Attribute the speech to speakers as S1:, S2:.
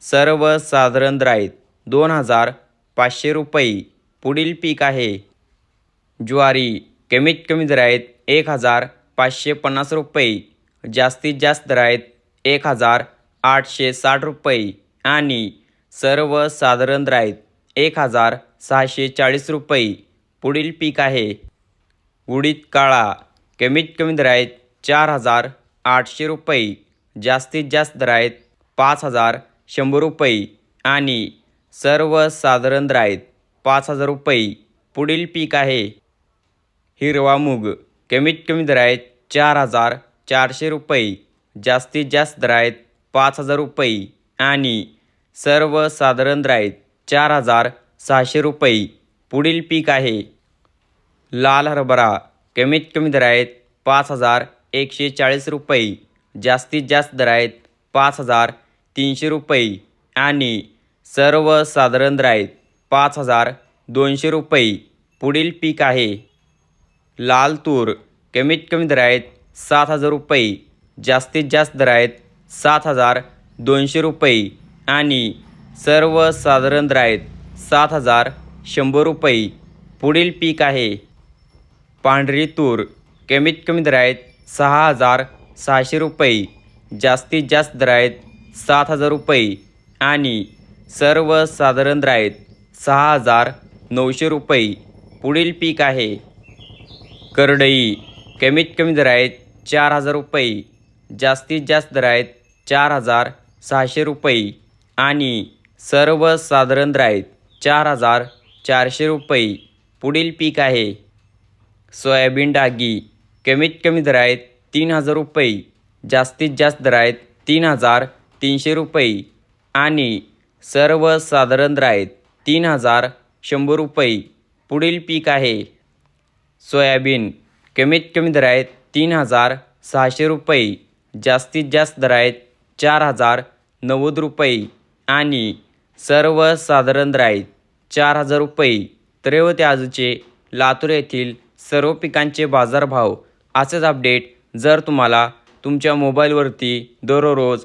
S1: सर्वसाधारण राईत. दोन हजार पाचशे रुपये. पुढील पीक आहे. ज्वारी. कमीत कमी दराईत एक हजार पाचशे पन्नास रुपये. जास्तीत जास्त दर आहेत एक हजार आठशे साठ रुपये. आणि सर्वसाधारण राईत एक हजार सहाशे चाळीस रुपये. पुढील पीक आहे. उडीद काळा. कमीत कमी दराईत चार हजार आठशे रुपये. जास्तीत जास्त दर आहेत पाच हजार शंभर रुपये आणि सर्वसाधारण दर आहेत पाच हजार रुपये पुढील पीक आहे. हिरवा मूग कमीत कमी दर आहेत चार हजार चारशे रुपये जास्तीत जास्त दर आहेत पाच हजार रुपये आणि सर्वसाधारण साधारण आहेत चार हजार सहाशे रुपये पुढील पीक आहे. लाल हरभरा कमीत कमी दर आहेत पाच हजार एकशे चाळीस रुपये जास्तीत जास्त दर आहेत पाच हजार तीनशे रुपये आणि सर्वसाधारण राईत पाच हजार दोनशे रुपये. पुढील पीक आहे. लाल तूर कमीत कमी दर आहेत सात हजार रुपये जास्तीत जास्त दर आहेत सात हजार दोनशे रुपये आणि सर्वसाधारण दरायत सात हजार शंभर रुपये. पुढील पीक आहे. पांढरी तूर कमीत कमी दर आहेत सहा हजार सहाशे रुपये जास्तीत जास्त दर आहेत सात हजार रुपये आणि सर्वसाधारण दर आहेत सहा हजार नऊशे रुपये. पुढील पीक आहे. करडई. कमीत कमी दर आहेत चार हजार रुपये. जास्तीत जास्त दर आहेत चार हजार सहाशे रुपये. आणि सर्वसाधारण दर आहेत चार हजार चारशे रुपये. पुढील पीक आहे. सोयाबीन डागी. कमीत कमी दर आहेत तीन हजार रुपये. जास्तीत जास्त दर आहेत तीन हजार तीनशे रुपये आणि सर्वसाधारण दर तीन हजार शंभर रुपये. पुढील पीक आहे. सोयाबीन. कमीत कमी दर आहेत तीन हजार सहाशे रुपये. जास्तीत जास्त दर आहेत चार हजार नव्वद रुपये आणि सर्वसाधारण दर आहेत चार हजार रुपये. तर आजचे लातूर येथील सर्व पिकांचे बाजारभाव असेच अपडेट. जर तुम्हाला तुमच्या मोबाईलवरती दररोज